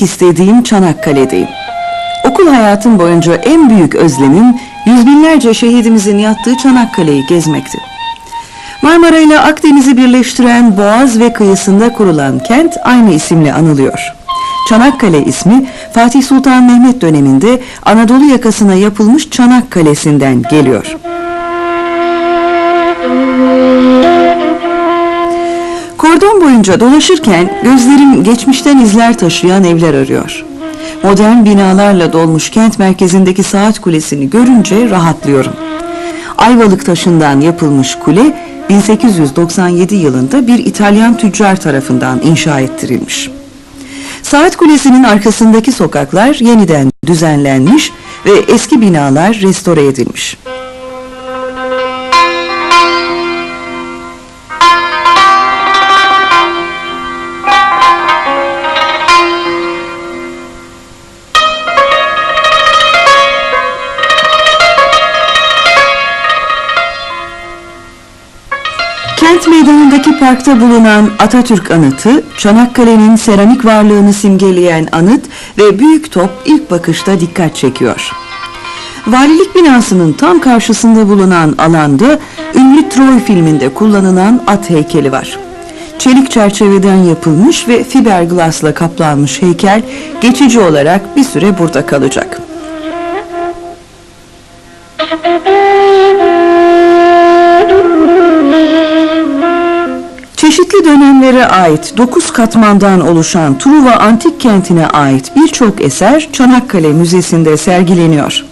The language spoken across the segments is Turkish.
Gezmek istediğim Çanakkale'deyim. Okul hayatım boyunca en büyük özlemim yüz binlerce şehidimizin yattığı Çanakkale'yi gezmekti. Marmara ile Akdeniz'i birleştiren Boğaz ve kıyısında kurulan kent aynı isimle anılıyor. Çanakkale ismi Fatih Sultan Mehmet döneminde Anadolu yakasına yapılmış Çanakkale'sinden geliyor. Kordon boyunca dolaşırken gözlerim geçmişten izler taşıyan evler arıyor. Modern binalarla dolmuş kent merkezindeki saat kulesini görünce rahatlıyorum. Ayvalık taşından yapılmış kule 1897 yılında bir İtalyan tüccar tarafından inşa ettirilmiş. Saat kulesinin arkasındaki sokaklar yeniden düzenlenmiş ve eski binalar restore edilmiş. Parkta bulunan Atatürk anıtı, Çanakkale'nin seramik varlığını simgeleyen anıt ve büyük top ilk bakışta dikkat çekiyor. Valilik binasının tam karşısında bulunan alanda ünlü Troy filminde kullanılan at heykeli var. Çelik çerçeveden yapılmış ve fiberglassla kaplanmış heykel geçici olarak bir süre burada kalacak. Çeşitli dönemlere ait 9 katmandan oluşan Truva Antik Kenti'ne ait birçok eser Çanakkale Müzesi'nde sergileniyor.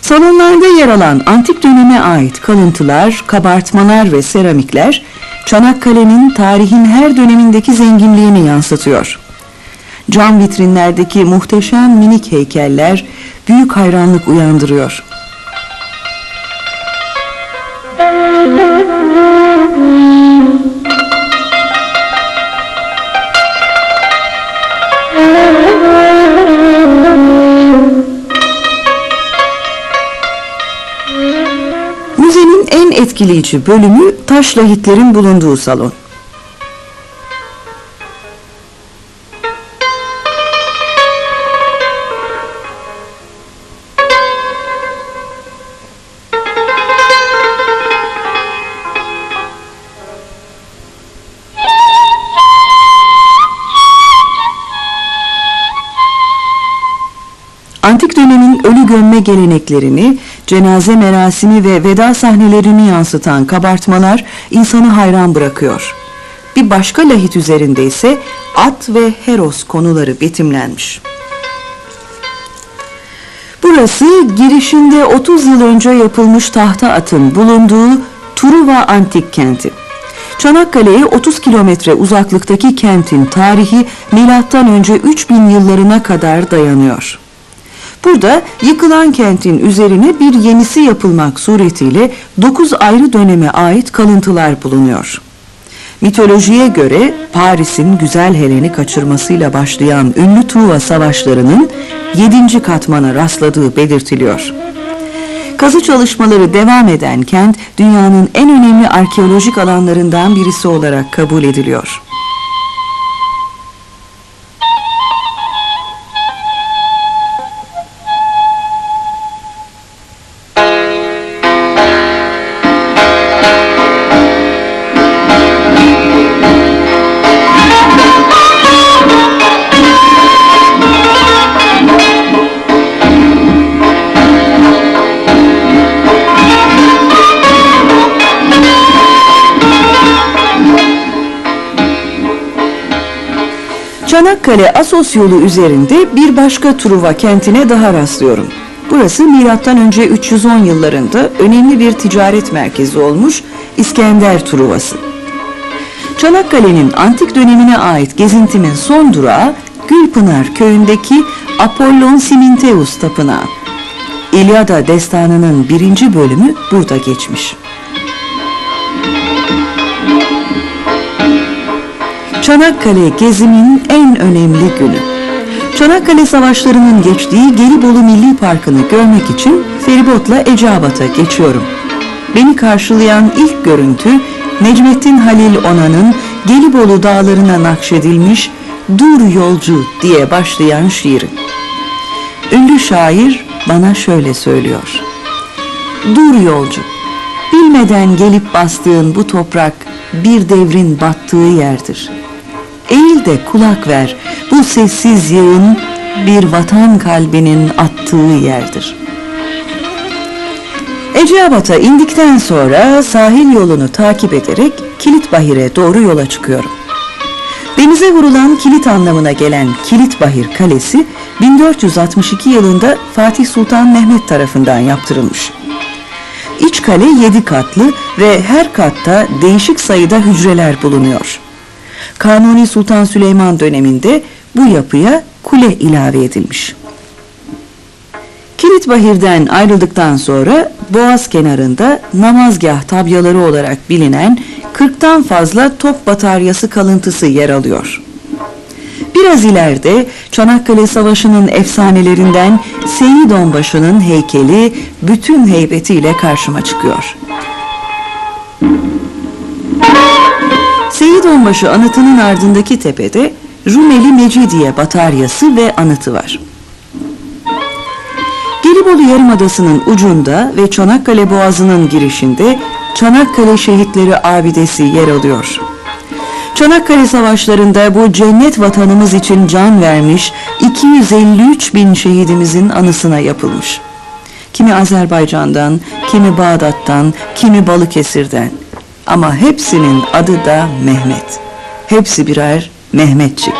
Salonlarda yer alan antik döneme ait kalıntılar, kabartmalar ve seramikler Çanakkale'nin tarihin her dönemindeki zenginliğini yansıtıyor. Cam vitrinlerdeki muhteşem minik heykeller büyük hayranlık uyandırıyor. Etkileyici bölümü taş lahitlerin bulunduğu salon. Antik dönemin ölü gömme geleneklerini, cenaze merasimi ve veda sahnelerini yansıtan kabartmalar insanı hayran bırakıyor. Bir başka lahit üzerinde ise at ve heros konuları betimlenmiş. Burası girişinde 30 yıl önce yapılmış tahta atın bulunduğu Truva Antik Kenti. Çanakkale'ye 30 kilometre uzaklıktaki kentin tarihi milattan önce 3000 yıllarına kadar dayanıyor. Burada yıkılan kentin üzerine bir yenisi yapılmak suretiyle 9 ayrı döneme ait kalıntılar bulunuyor. Mitolojiye göre Paris'in güzel Helen'i kaçırmasıyla başlayan ünlü Truva savaşlarının 7. katmana rastladığı belirtiliyor. Kazı çalışmaları devam eden kent dünyanın en önemli arkeolojik alanlarından birisi olarak kabul ediliyor. Çanakkale Asos yolu üzerinde bir başka Truva kentine daha rastlıyorum. Burası önce 310 yıllarında önemli bir ticaret merkezi olmuş İskender Truvası. Çanakkale'nin antik dönemine ait gezintimin son durağı Gülpınar köyündeki Apollon Siminteus tapınağı. İlyada destanının birinci bölümü burada geçmiş. Çanakkale gezimin en önemli günü. Çanakkale Savaşları'nın geçtiği Gelibolu Milli Parkı'nı görmek için feribotla Eceabat'a geçiyorum. Beni karşılayan ilk görüntü Necmettin Halil Onan'ın Gelibolu dağlarına nakşedilmiş Dur Yolcu diye başlayan şiiri. Ünlü şair bana şöyle söylüyor. Dur yolcu, bilmeden gelip bastığın bu toprak bir devrin battığı yerdir. Eğil de kulak ver, bu sessiz yığın bir vatan kalbinin attığı yerdir. Eceabat'a indikten sonra sahil yolunu takip ederek Kilitbahir'e doğru yola çıkıyorum. Denize vurulan kilit anlamına gelen Kilitbahir Kalesi 1462 yılında Fatih Sultan Mehmet tarafından yaptırılmış. İç kale 7 katlı ve her katta değişik sayıda hücreler bulunuyor. Kanuni Sultan Süleyman döneminde bu yapıya kule ilave edilmiş. Kilitbahir'den ayrıldıktan sonra Boğaz kenarında namazgah tabyaları olarak bilinen 40'tan fazla top bataryası kalıntısı yer alıyor. Biraz ileride Çanakkale Savaşı'nın efsanelerinden Seyit Onbaşı'nın heykeli bütün heybetiyle karşıma çıkıyor. Seyit Onbaşı anıtının ardındaki tepede Rumeli Mecidiye bataryası ve anıtı var. Gelibolu Yarımadası'nın ucunda ve Çanakkale Boğazı'nın girişinde Çanakkale Şehitleri Abidesi yer alıyor. Çanakkale Savaşları'nda bu cennet vatanımız için can vermiş 253 bin şehidimizin anısına yapılmış. Kimi Azerbaycan'dan, kimi Bağdat'tan, kimi Balıkesir'den. Ama hepsinin adı da Mehmet. Hepsi birer Mehmetçik.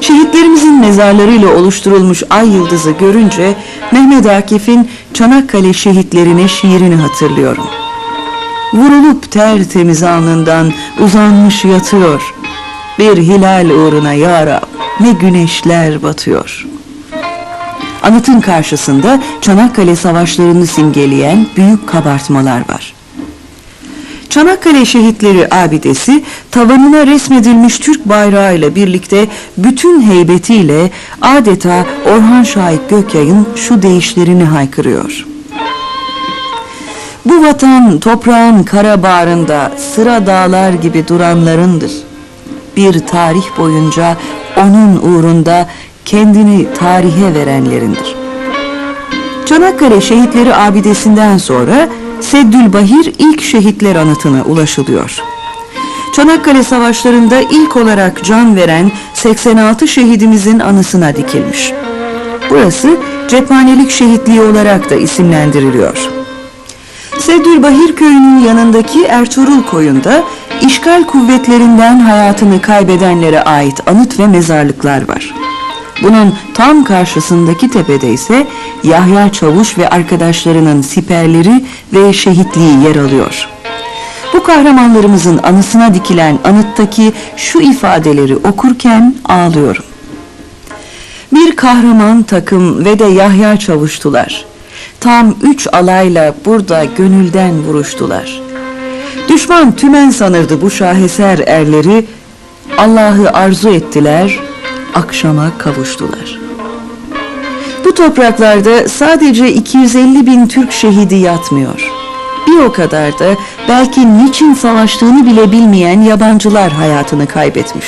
Şehitlerimizin mezarlarıyla oluşturulmuş ay yıldızı görünce Mehmet Akif'in Çanakkale şehitlerine şiirini hatırlıyorum. Vurulup tertemiz alnından uzanmış yatıyor. Bir hilal uğruna yara ne güneşler batıyor. Anıtın karşısında Çanakkale savaşlarını simgeleyen büyük kabartmalar var. Çanakkale Şehitleri Abidesi tavanına resmedilmiş Türk bayrağı ile birlikte bütün heybetiyle adeta Orhan Şahit Gökyay'ın şu deyişlerini haykırıyor. Bu vatan toprağın kara bağrında sıra dağlar gibi duranlarındır. Bir tarih boyunca onun uğrunda kendini tarihe verenlerindir. Çanakkale Şehitleri Abidesi'nden sonra Seddülbahir ilk şehitler anıtına ulaşılıyor. Çanakkale Savaşları'nda ilk olarak can veren 86 şehidimizin anısına dikilmiş. Burası cephanelik şehitliği olarak da isimlendiriliyor. Seddülbahir köyünün yanındaki Ertuğrul koyunda işgal kuvvetlerinden hayatını kaybedenlere ait anıt ve mezarlıklar var. Bunun tam karşısındaki tepede ise Yahya Çavuş ve arkadaşlarının siperleri ve şehitliği yer alıyor. Bu kahramanlarımızın anısına dikilen anıttaki şu ifadeleri okurken ağlıyorum. Bir kahraman takım ve de Yahya Çavuştular. Tam üç alayla burada gönülden vuruştular. Düşman tümen sanırdı bu şaheser erleri, Allah'ı arzu ettiler, akşama kavuştular. Bu topraklarda sadece 250 bin Türk şehidi yatmıyor. Bir o kadar da belki niçin savaştığını bile bilmeyen yabancılar hayatını kaybetmiş.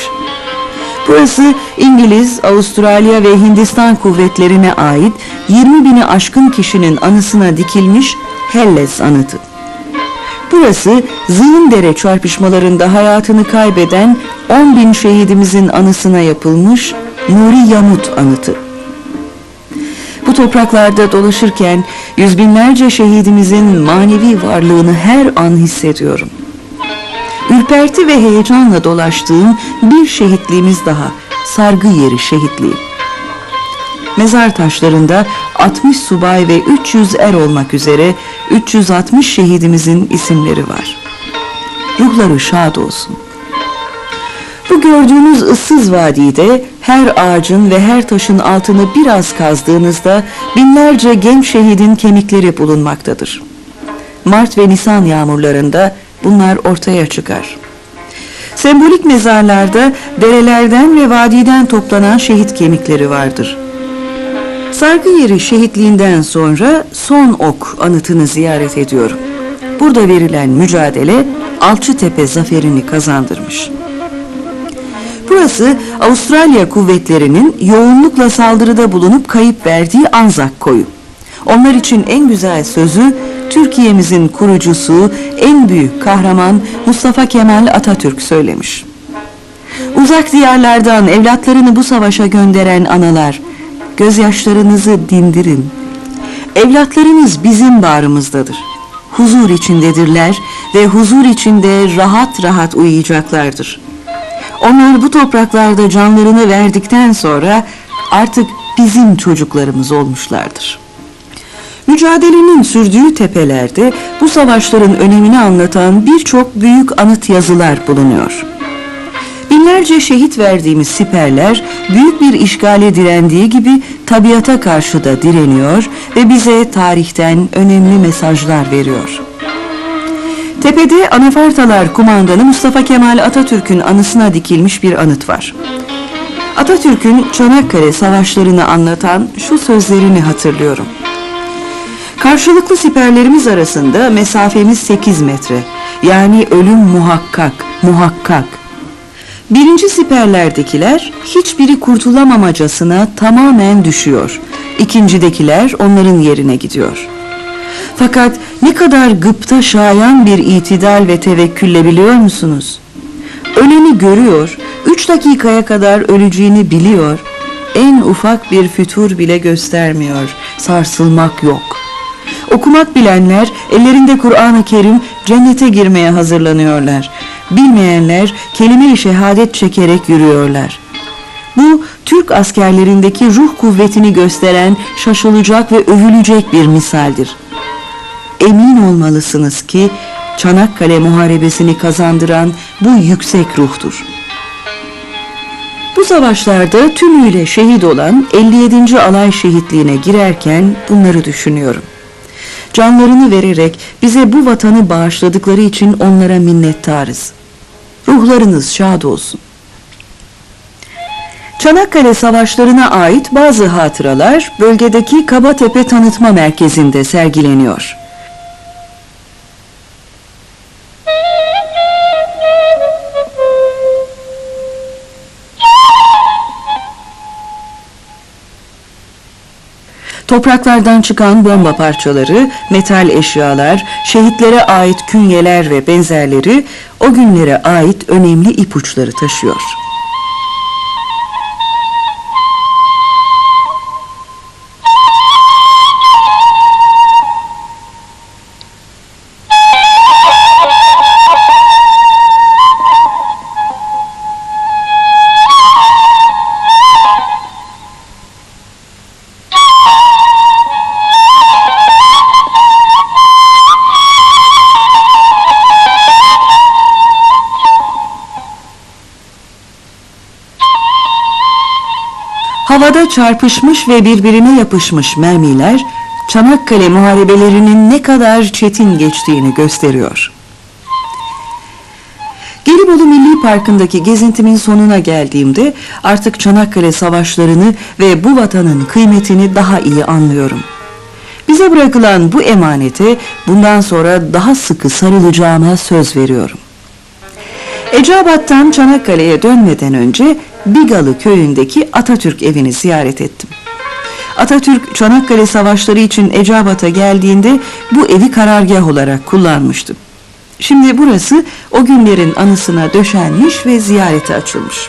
Burası İngiliz, Avustralya ve Hindistan kuvvetlerine ait 20 bini aşkın kişinin anısına dikilmiş Helles anıtı. Burası Zığındere çarpışmalarında hayatını kaybeden 10 bin şehidimizin anısına yapılmış Nuri Yamut anıtı. Bu topraklarda dolaşırken yüz binlerce şehidimizin manevi varlığını her an hissediyorum. Ürperti ve heyecanla dolaştığım bir şehitliğimiz daha, sargı yeri şehitliği. Mezar taşlarında 60 subay ve 300 er olmak üzere 360 şehidimizin isimleri var. Ruhları şad olsun. Bu gördüğünüz ıssız vadide her ağacın ve her taşın altını biraz kazdığınızda binlerce genç şehidin kemikleri bulunmaktadır. Mart ve Nisan yağmurlarında bunlar ortaya çıkar. Sembolik mezarlarda derelerden ve vadiden toplanan şehit kemikleri vardır. Sargı yeri şehitliğinden sonra son ok anıtını ziyaret ediyorum. Burada verilen mücadele Alçıtepe zaferini kazandırmış. Burası Avustralya kuvvetlerinin yoğunlukla saldırıda bulunup kayıp verdiği Anzak koyu. Onlar için en güzel sözü Türkiye'mizin kurucusu, en büyük kahraman Mustafa Kemal Atatürk söylemiş. Uzak diyarlardan evlatlarını bu savaşa gönderen analar, gözyaşlarınızı dindirin. Evlatlarınız bizim bağrımızdadır. Huzur içindedirler ve huzur içinde rahat rahat uyuyacaklardır. Onlar bu topraklarda canlarını verdikten sonra artık bizim çocuklarımız olmuşlardır. Mücadelenin sürdüğü tepelerde bu savaşların önemini anlatan birçok büyük anıt yazılar bulunuyor. Binlerce şehit verdiğimiz siperler büyük bir işgale direndiği gibi tabiata karşı da direniyor ve bize tarihten önemli mesajlar veriyor. Tepede Anafartalar kumandanı Mustafa Kemal Atatürk'ün anısına dikilmiş bir anıt var. Atatürk'ün Çanakkale savaşlarını anlatan şu sözlerini hatırlıyorum. Karşılıklı siperlerimiz arasında mesafemiz 8 metre. Yani ölüm muhakkak, muhakkak. Birinci siperlerdekiler hiçbiri kurtulamamacasına tamamen düşüyor. İkincidekiler onların yerine gidiyor. Fakat ne kadar gıpta şayan bir itidal ve tevekkülle biliyor musunuz? Öleni görüyor, üç dakikaya kadar öleceğini biliyor. En ufak bir fütur bile göstermiyor. Sarsılmak yok. Okumak bilenler ellerinde Kur'an-ı Kerim cennete girmeye hazırlanıyorlar. Bilmeyenler kelime-i şehadet çekerek yürüyorlar. Bu Türk askerlerindeki ruh kuvvetini gösteren şaşılacak ve övülecek bir misaldir. Emin olmalısınız ki Çanakkale Muharebesini kazandıran bu yüksek ruhtur. Bu savaşlarda tümüyle şehit olan 57. Alay Şehitliğine girerken bunları düşünüyorum. Canlarını vererek bize bu vatanı bağışladıkları için onlara minnettarız. Ruhlarınız şad olsun. Çanakkale savaşlarına ait bazı hatıralar bölgedeki Kabatepe Tanıtma Merkezi'nde sergileniyor. Topraklardan çıkan bomba parçaları, metal eşyalar, şehitlere ait künyeler ve benzerleri o günlere ait önemli ipuçları taşıyor. Havada çarpışmış ve birbirine yapışmış mermiler Çanakkale muharebelerinin ne kadar çetin geçtiğini gösteriyor. Gelibolu Milli Parkı'ndaki gezintimin sonuna geldiğimde artık Çanakkale savaşlarını ve bu vatanın kıymetini daha iyi anlıyorum. Bize bırakılan bu emanete bundan sonra daha sıkı sarılacağıma söz veriyorum. Eceabat'tan Çanakkale'ye dönmeden önce Bigalı köyündeki Atatürk evini ziyaret ettim. Atatürk Çanakkale savaşları için Eceabat'a geldiğinde bu evi karargah olarak kullanmıştı. Şimdi burası o günlerin anısına döşenmiş ve ziyarete açılmış.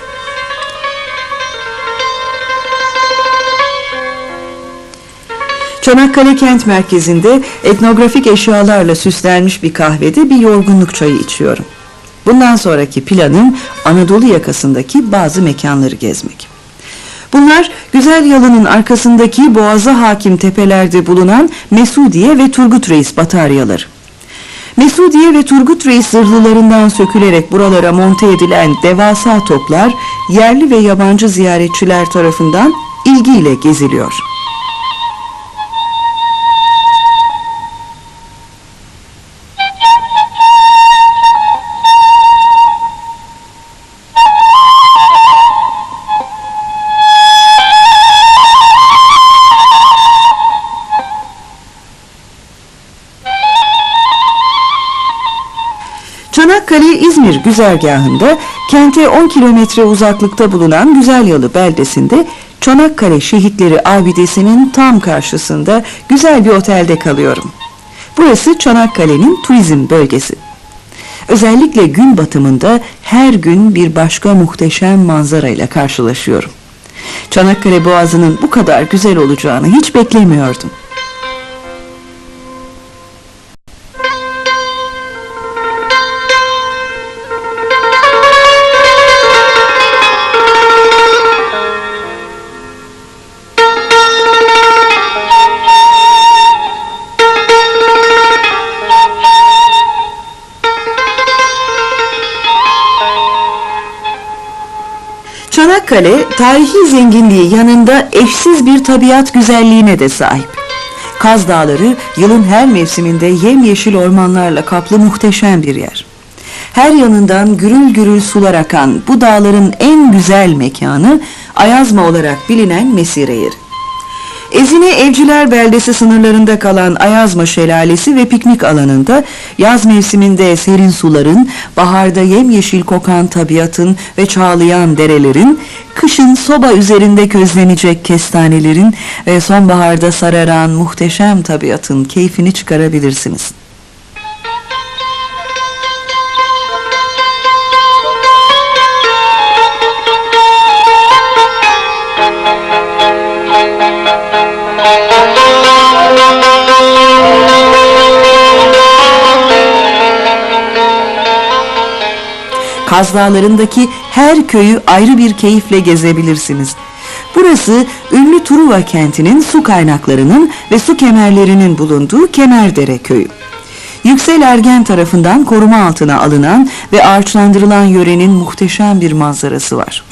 Çanakkale kent merkezinde etnografik eşyalarla süslenmiş bir kahvede bir yorgunluk çayı içiyorum. Bundan sonraki planım Anadolu yakasındaki bazı mekanları gezmek. Bunlar Güzel Yalı'nın arkasındaki boğaza hakim tepelerde bulunan Mesudiye ve Turgut Reis bataryaları. Mesudiye ve Turgut Reis zırhlılarından sökülerek buralara monte edilen devasa toplar yerli ve yabancı ziyaretçiler tarafından ilgiyle geziliyor. Çanakkale-İzmir güzergahında kente 10 kilometre uzaklıkta bulunan Güzelyalı beldesinde Çanakkale Şehitleri Abidesi'nin tam karşısında güzel bir otelde kalıyorum. Burası Çanakkale'nin turizm bölgesi. Özellikle gün batımında her gün bir başka muhteşem manzarayla karşılaşıyorum. Çanakkale Boğazı'nın bu kadar güzel olacağını hiç beklemiyordum. Çanakkale tarihi zenginliği yanında eşsiz bir tabiat güzelliğine de sahip. Kaz Dağları yılın her mevsiminde yemyeşil ormanlarla kaplı muhteşem bir yer. Her yanından gürül gürül sular akan bu dağların en güzel mekanı Ayazma olarak bilinen Mesire yeri. Ezine Evciler Beldesi sınırlarında kalan Ayazma Şelalesi ve piknik alanında yaz mevsiminde serin suların, baharda yemyeşil kokan tabiatın ve çağlayan derelerin, kışın soba üzerinde közlenecek kestanelerin ve sonbaharda sararan muhteşem tabiatın keyfini çıkarabilirsiniz. Kaz Dağları'ndaki her köyü ayrı bir keyifle gezebilirsiniz. Burası ünlü Truva kentinin su kaynaklarının ve su kemerlerinin bulunduğu Kemerdere köyü. Yüksel Ergen tarafından koruma altına alınan ve ağaçlandırılan yörenin muhteşem bir manzarası var.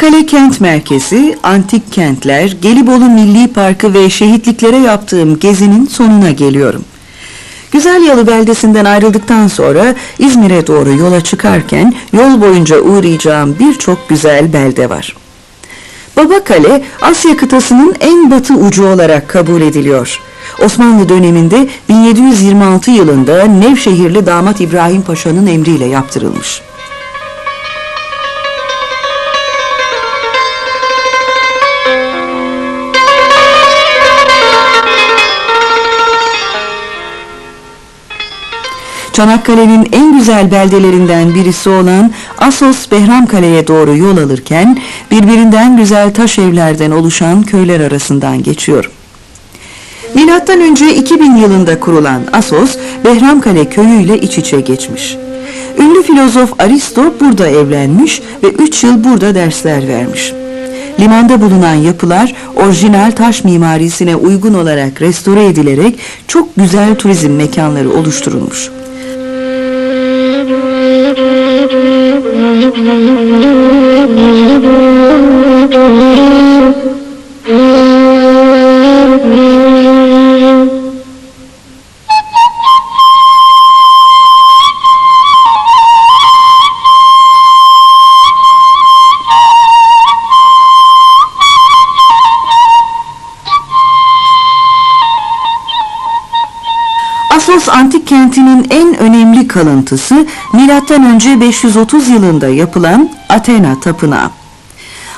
Çanakkale Kent Merkezi, antik kentler, Gelibolu Milli Parkı ve şehitliklere yaptığım gezinin sonuna geliyorum. Güzel Yalı beldesinden ayrıldıktan sonra İzmir'e doğru yola çıkarken yol boyunca uğrayacağım birçok güzel belde var. Babakale Asya kıtasının en batı ucu olarak kabul ediliyor. Osmanlı döneminde 1726 yılında Nevşehirli damat İbrahim Paşa'nın emriyle yaptırılmış. Çanakkale'nin en güzel beldelerinden birisi olan Asos Behramkale'ye doğru yol alırken birbirinden güzel taş evlerden oluşan köyler arasından geçiyorum. Milattan önce 2000 yılında kurulan Asos, Behramkale köyüyle iç içe geçmiş. Ünlü filozof Aristo burada evlenmiş ve 3 yıl burada dersler vermiş. Limanda bulunan yapılar orijinal taş mimarisine uygun olarak restore edilerek çok güzel turizm mekanları oluşturulmuş. Thank you. Assos antik kentinin en önemli kalıntısı M.Ö. 530 yılında yapılan Athena tapınağı.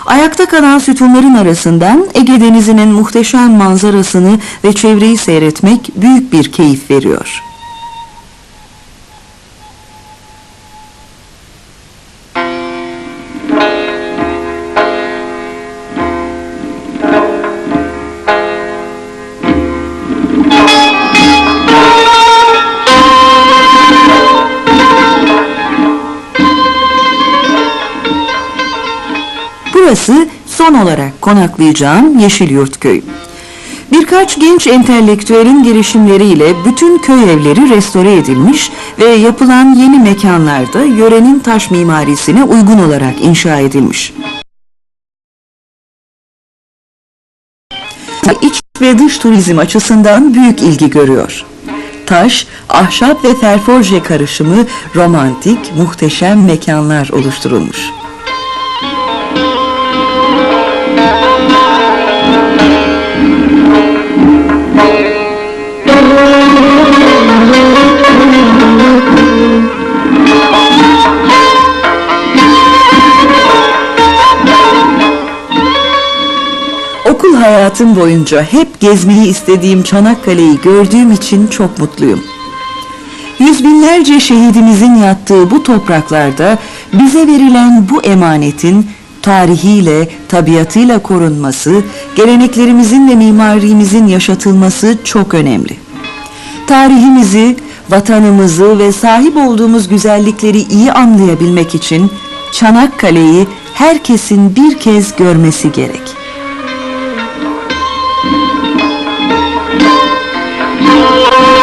Ayakta kalan sütunların arasından Ege Denizi'nin muhteşem manzarasını ve çevreyi seyretmek büyük bir keyif veriyor. Konaklayacağım Yeşilyurt Köyü. Birkaç genç entelektüelin girişimleriyle bütün köy evleri restore edilmiş ve yapılan yeni mekanlarda yörenin taş mimarisine uygun olarak inşa edilmiş. İç ve dış turizm açısından büyük ilgi görüyor. Taş, ahşap ve ferforje karışımı romantik, muhteşem mekanlar oluşturulmuş. Okul hayatım boyunca hep gezmeyi istediğim Çanakkale'yi gördüğüm için çok mutluyum. Yüz binlerce şehidimizin yattığı bu topraklarda bize verilen bu emanetin tarihiyle, tabiatıyla korunması, geleneklerimizin ve mimarimizin yaşatılması çok önemli. Tarihimizi, vatanımızı ve sahip olduğumuz güzellikleri iyi anlayabilmek için Çanakkale'yi herkesin bir kez görmesi gerek. Oh!